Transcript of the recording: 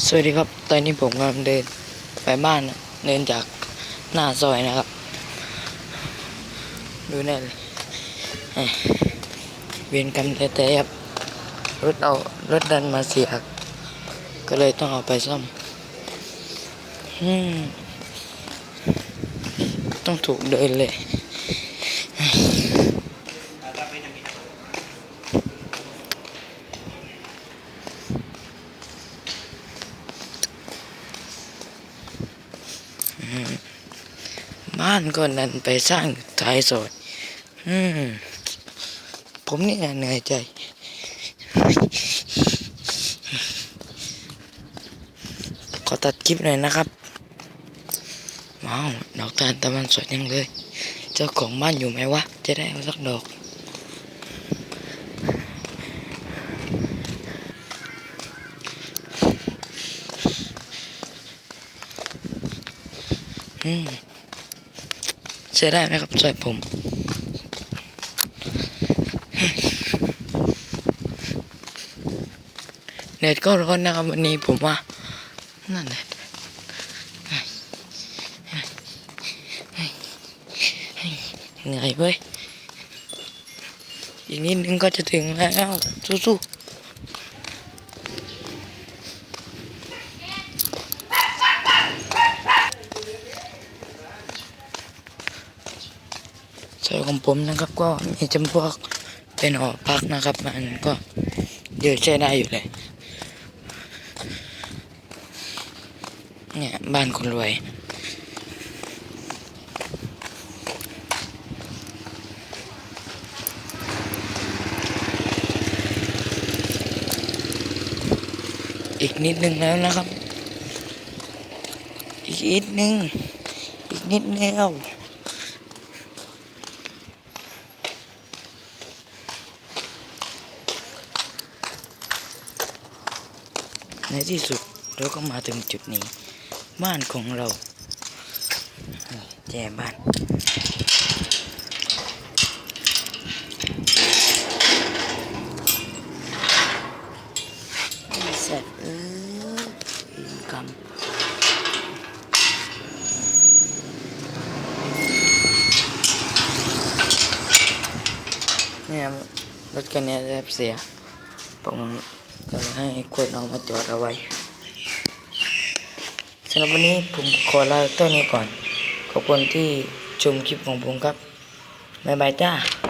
สวัสดีครับ ตอนนี้ผมกำลังเดินไปบ้านนะเดินจากหน้าซอยนะครับ ดูแน่เลยเวียนกรรมแท้ๆครับ รถเอารถดันมาเสียก็เลยต้องเอาไปซ่อมอืมต้องถูกเดินเลย บ้านก็นันไปสร้างท้ายซอยผมนี่นเหนื่อยใจขอตัดคลิปหน่อยนะครับว้าวดอกทานตะวันสวยยังเลย เจ้าของบ้านอยู่ไหมวะ จะได้เอาสักดอก อืมใช้ได้ไหมครับช่วยผมเน็ตก็ร้อนนะครับวันนี้ผมว่า นั่นแหละเหนื่อยเว้ยอีกนิดนึงก็จะถึงแล้วสู้ๆ วนของผมนะครับ ก็มีจำพวกเป็นหอพักนะครับ มันก็เยอะใช้ได้อยู่เลย เนี่ยบ้านคนรวยอีกนิดนึงแล้วนะครับ อีกนิดนึง อีกนิดเดียว ในที่สุดเราก็มาถึงจุดนี้ บ้านของเรานี่แจบ้านเสร็จเออกำเนี่ยรถคันนี้แทบเสียผม ก็เลยให้คนเอามาจอดเอาไว้สำหรับวันนี้ผมขอลาเท่านี้ก่อน ขอบคุณที่ชมคลิปของผมครับ บ๊ายบายจ้า